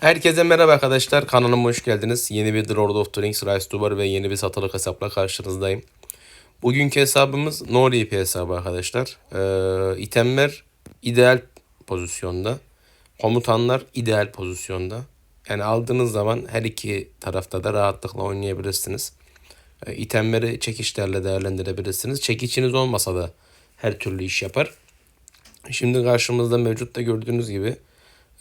Herkese merhaba arkadaşlar. Kanalıma hoş geldiniz. Yeni bir The Lord of the Rings Rise to War ve yeni bir satılık hesapla karşınızdayım. Bugünkü hesabımız No RP hesabı arkadaşlar. Ee, itemler ideal pozisyonda. Komutanlar ideal pozisyonda. Yani aldığınız zaman her iki tarafta da rahatlıkla oynayabilirsiniz. Ee, itemleri çekişlerle değerlendirebilirsiniz. Çekiçiniz olmasa da her türlü iş yapar. Şimdi karşımızda mevcut da gördüğünüz gibi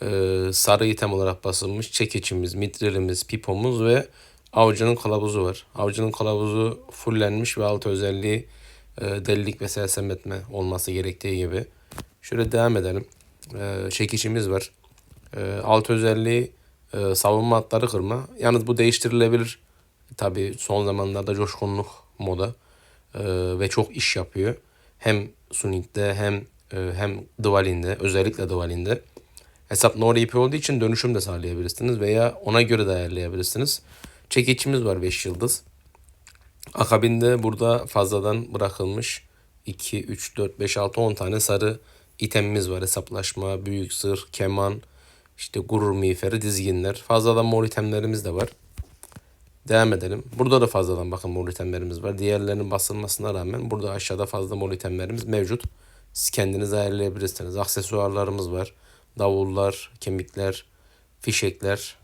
e, sarı item olarak basılmış çekiçimiz, mitrelimiz, pipomuz ve avcının kılavuzu var. Avcının kılavuzu fullenmiş ve alt özelliği e, delilik ve sersem etme olması gerektiği gibi. Şöyle devam edelim. E, çekiçimiz var. E, alt özelliği e, savunma hatları kırma. Yalnız bu değiştirilebilir. Tabii son zamanlarda coşkunluk moda e, ve çok iş yapıyor. Hem Sunit'te hem e, hem Dvalin'de özellikle Dvalin'de. Hesap no RP olduğu için dönüşüm de sağlayabilirsiniz veya ona göre de ayarlayabilirsiniz. Çekiçimiz var 5 yıldız. Akabinde burada fazladan bırakılmış 2, 3, 4, 5, 6, 10 tane sarı itemimiz var. Hesaplaşma, büyük zırh, keman, işte gurur miğferi, dizginler. Fazladan mor itemlerimiz de var. Devam edelim. Burada da fazladan bakın mor itemlerimiz var. Diğerlerinin basılmasına rağmen burada aşağıda fazla mor itemlerimiz mevcut. Siz kendiniz ayarlayabilirsiniz. Aksesuarlarımız var. Davullar, kemikler, fişekler.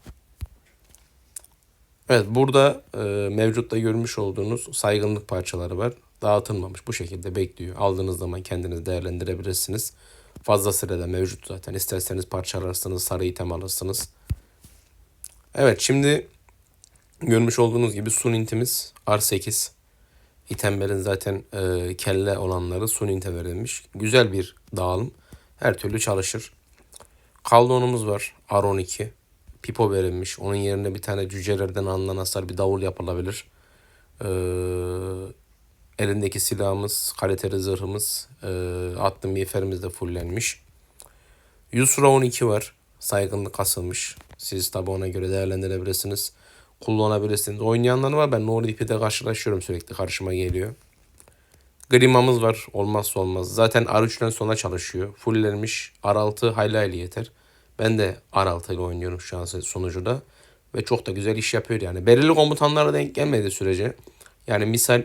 Evet burada e, mevcutta görmüş olduğunuz saygınlık parçaları var. Dağıtılmamış bu şekilde bekliyor. Aldığınız zaman kendiniz değerlendirebilirsiniz. Fazla sırada mevcut zaten. İsterseniz parçalarsınız, sarı item alırsınız. Evet şimdi görmüş olduğunuz gibi sunintimiz R8. İtemlerin zaten e, kelle olanları suninte verilmiş. Güzel bir dağılım. Her türlü çalışır. Kaldonumuz var. R12. Pipo verilmiş. Onun yerine bir tane cücelerden alınan hasar bir davul yapılabilir. Ee, elindeki silahımız, kaliteli zırhımız, e, attığım miğferimiz de fullenmiş. Yusra 12 var. Saygınlık kasılmış. Siz tabi ona göre değerlendirebilirsiniz. Kullanabilirsiniz. Oynayanlar var. Ben NordVP'de karşılaşıyorum sürekli. Karşıma geliyor. Grimamız var. Olmazsa olmaz. Zaten R3'ten sonra çalışıyor. Fulllenmiş. R6 hayli hayli yeter. Ben de R6 ile oynuyorum şu an sonucuda. Ve çok da güzel iş yapıyor yani. Belirli komutanlara denk gelmediği sürece. Yani misal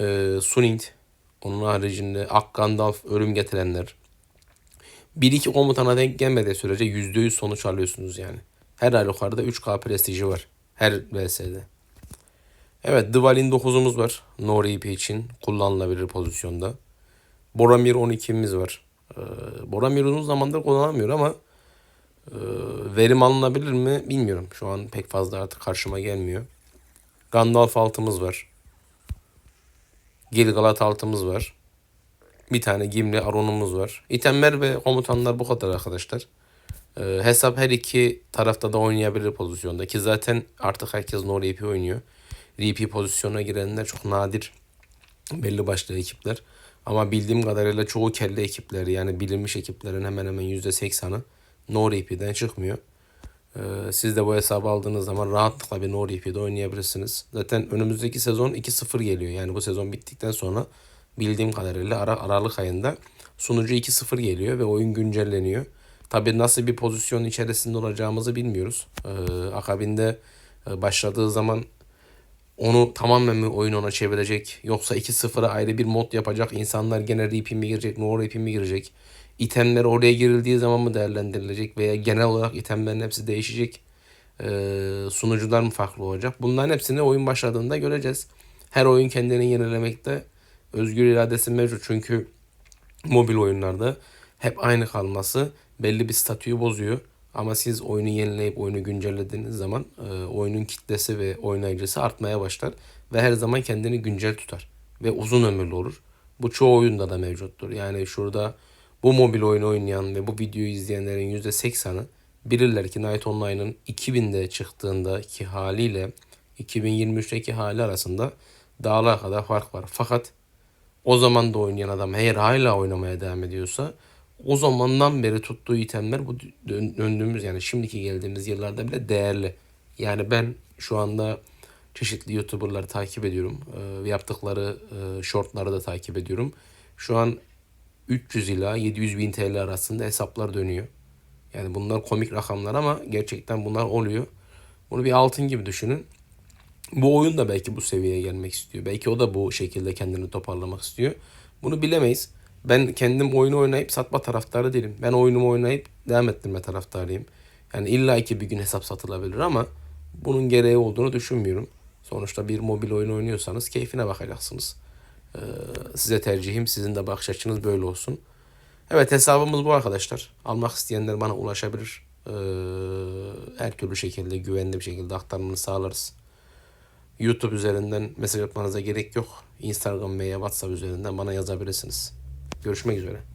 e, Sunint. Onun haricinde Ak Gandalf ölüm getirenler. Bir iki komutana denk gelmediği sürece %100 sonuç alıyorsunuz yani. Her halükarda 3K prestiji var. Her VS'de. Evet Dvalin 9'umuz var. No RP için kullanılabilir pozisyonda. Boromir 12'miz var. Ee, Boromir uzun zamandır kullanamıyor ama e, verim alınabilir mi bilmiyorum. Şu an pek fazla artık karşıma gelmiyor. Gandalf altımız var. Gilgalad altımız var. Bir tane Gimli Aron'umuz var. İtemler ve komutanlar bu kadar arkadaşlar. Ee, hesap her iki tarafta da oynayabilir pozisyonda ki zaten artık herkes no RP oynuyor. RP pozisyona girenler çok nadir belli başlı ekipler. Ama bildiğim kadarıyla çoğu kelle ekipleri yani bilinmiş ekiplerin hemen hemen %80'ı no RP'den çıkmıyor. Ee, siz de bu hesabı aldığınız zaman rahatlıkla bir no RP'de oynayabilirsiniz. Zaten önümüzdeki sezon 2-0 geliyor. Yani bu sezon bittikten sonra bildiğim kadarıyla Ara Aralık ayında sunucu 2-0 geliyor ve oyun güncelleniyor. Tabi nasıl bir pozisyon içerisinde olacağımızı bilmiyoruz. Ee, akabinde e, başladığı zaman onu tamamen mi oyun ona çevirecek? Yoksa 2-0'a ayrı bir mod yapacak? İnsanlar gene RP mi girecek no RP mi girecek? İtemler oraya girildiği zaman mı değerlendirilecek? Veya genel olarak itemlerin hepsi değişecek? Ee, sunucular mı farklı olacak? Bunların hepsini oyun başladığında göreceğiz. Her oyun kendini yenilemekte özgür iradesi mevcut. Çünkü mobil oyunlarda hep aynı kalması belli bir statüyü bozuyor. Ama siz oyunu yenileyip oyunu güncellediğiniz zaman e, oyunun kitlesi ve oynayıcısı artmaya başlar. Ve her zaman kendini güncel tutar. Ve uzun ömürlü olur. Bu çoğu oyunda da mevcuttur. Yani şurada bu mobil oyun oynayan ve bu videoyu izleyenlerin %80'ı bilirler ki Night Online'ın 2000'de çıktığındaki haliyle 2023'teki hali arasında dağlar kadar fark var. Fakat o zaman da oynayan adam eğer hala oynamaya devam ediyorsa o zamandan beri tuttuğu itemler bu dön- döndüğümüz yani şimdiki geldiğimiz yıllarda bile değerli. Yani ben şu anda çeşitli YouTuber'ları takip ediyorum. Ee, yaptıkları e, shortları da takip ediyorum. Şu an 300 ila 700 bin TL arasında hesaplar dönüyor. Yani bunlar komik rakamlar ama gerçekten bunlar oluyor. Bunu bir altın gibi düşünün. Bu oyun da belki bu seviyeye gelmek istiyor. Belki o da bu şekilde kendini toparlamak istiyor. Bunu bilemeyiz. Ben kendim oyunu oynayıp satma taraftarı değilim. Ben oyunumu oynayıp devam ettirme taraftarıyım. Yani illa ki bir gün hesap satılabilir ama bunun gereği olduğunu düşünmüyorum. Sonuçta bir mobil oyun oynuyorsanız keyfine bakacaksınız. Ee, size tercihim sizin de bakış açınız böyle olsun. Evet hesabımız bu arkadaşlar. Almak isteyenler bana ulaşabilir. Ee, her türlü şekilde güvenli bir şekilde aktarımını sağlarız. YouTube üzerinden mesaj atmanıza gerek yok. Instagram veya WhatsApp üzerinden bana yazabilirsiniz. Görüşmek üzere.